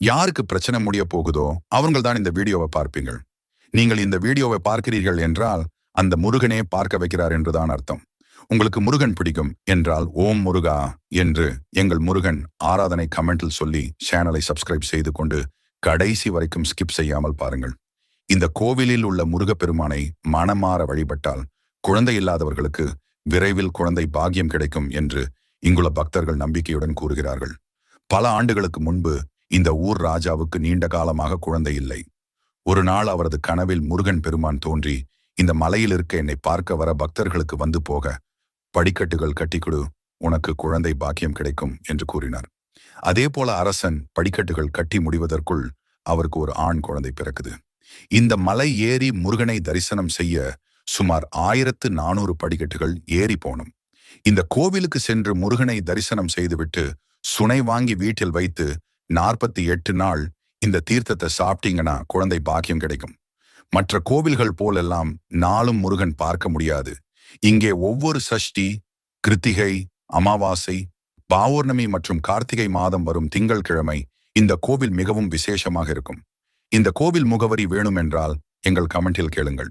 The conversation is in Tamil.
யாருக்கு பிரச்சனை முடிய போகுதோ அவங்கள் தான் இந்த வீடியோவை பார்ப்பீங்கள். நீங்கள் இந்த வீடியோவை பார்க்கிறீர்கள் என்றால் அந்த முருகனே பார்க்க வைக்கிறார் என்றுதான் அர்த்தம். உங்களுக்கு முருகன் பிடிக்கும் என்றால் ஓம் முருகா என்று எங்கள் முருகன் ஆராதனை கமெண்டில் சொல்லி சேனலை சப்ஸ்கிரைப் செய்து கொண்டு கடைசி வரைக்கும் ஸ்கிப் செய்யாமல் பாருங்கள். இந்த கோவிலில் உள்ள முருகப்பெருமானை மனமாற வழிபட்டால் குழந்தை இல்லாதவர்களுக்கு விரைவில் குழந்தை பாக்கியம் கிடைக்கும் என்று இங்குள்ள பக்தர்கள் நம்பிக்கையுடன் கூறுகிறார்கள். பல ஆண்டுகளுக்கு முன்பு இந்த ஊர் ராஜாவுக்கு நீண்ட காலமாக குழந்தை இல்லை. ஒரு நாள் அவரது கனவில் முருகன் பெருமான் தோன்றி இந்த மலையில் இருக்க என்னை பார்க்க வர பக்தர்களுக்கு வந்து போக படிக்கட்டுகள் கட்டிக்கொடு உனக்கு குழந்தை பாக்கியம் கிடைக்கும் என்று கூறினார். அதே போல அரசன் படிக்கட்டுகள் கட்டி முடிவதற்குள் அவருக்கு ஒரு ஆண் குழந்தை பிறக்குது. இந்த மலை ஏறி முருகனை தரிசனம் செய்ய சுமார் ஆயிரத்து நானூறு படிக்கட்டுகள் ஏறி போனோம். இந்த கோவிலுக்கு சென்று முருகனை தரிசனம் செய்துவிட்டு சுனை வாங்கி வீட்டில் வைத்து நாற்பத்தி எட்டு நாள் இந்த தீர்த்தத்தை சாப்பிட்டீங்கன்னா குழந்தை பாக்கியம் கிடைக்கும். மற்ற கோவில்கள் போலெல்லாம் நாளும் முருகன் பார்க்க முடியாது. இங்கே ஒவ்வொரு சஷ்டி கிருத்திகை அமாவாசை பௌர்ணமி மற்றும் கார்த்திகை மாதம் வரும் திங்கள்கிழமை இந்த கோவில் மிகவும் விசேஷமாக இருக்கும். இந்த கோவில் முகவரி வேணுமென்றால் எங்கள் கமெண்டில் கேளுங்கள்.